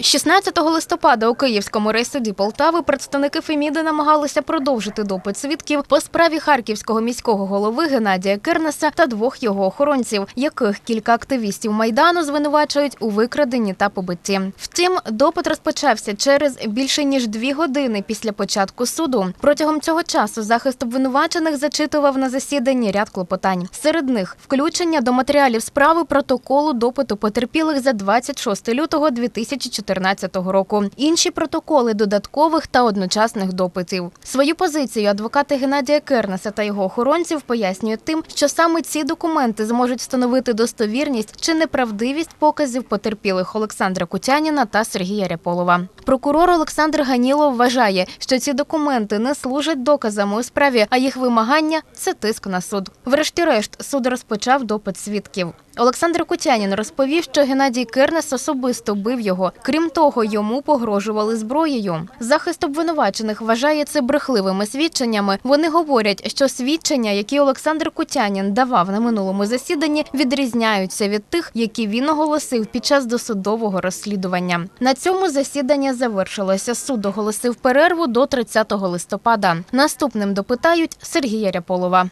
16 листопада у Київському райсуді Полтави представники Феміди намагалися продовжити допит свідків по справі харківського міського голови Геннадія Кернеса та двох його охоронців, яких кілька активістів майдану звинувачують у викраденні та побитті. Втім, допит розпочався через більше ніж дві години після початку суду. Протягом цього часу захист обвинувачених зачитував на засіданні ряд клопотань. Серед них включення до матеріалів справи протоколу допиту потерпілих за 26 лютого 2014 року. Інші протоколи додаткових та одночасних допитів. Свою позицію адвокати Геннадія Кернеса та його охоронців пояснюють тим, що саме ці документи зможуть встановити достовірність чи неправдивість показів потерпілих Олександра Кутяніна та Сергія Ряполова. Прокурор Олександр Ганілов вважає, що ці документи не служать доказами у справі, а їх вимагання це тиск на суд. Врешті-решт, суд розпочав допит свідків. Олександр Кутянін розповів, що Геннадій Кернес особисто бив його. Крім того, йому погрожували зброєю. Захист обвинувачених вважає це брехливими свідченнями. Вони говорять, що свідчення, які Олександр Кутянін давав на минулому засіданні, відрізняються від тих, які він оголосив під час досудового розслідування. На цьому засідання завершилося. Суд оголосив перерву до 30 листопада. Наступним допитають Сергія Ряполова.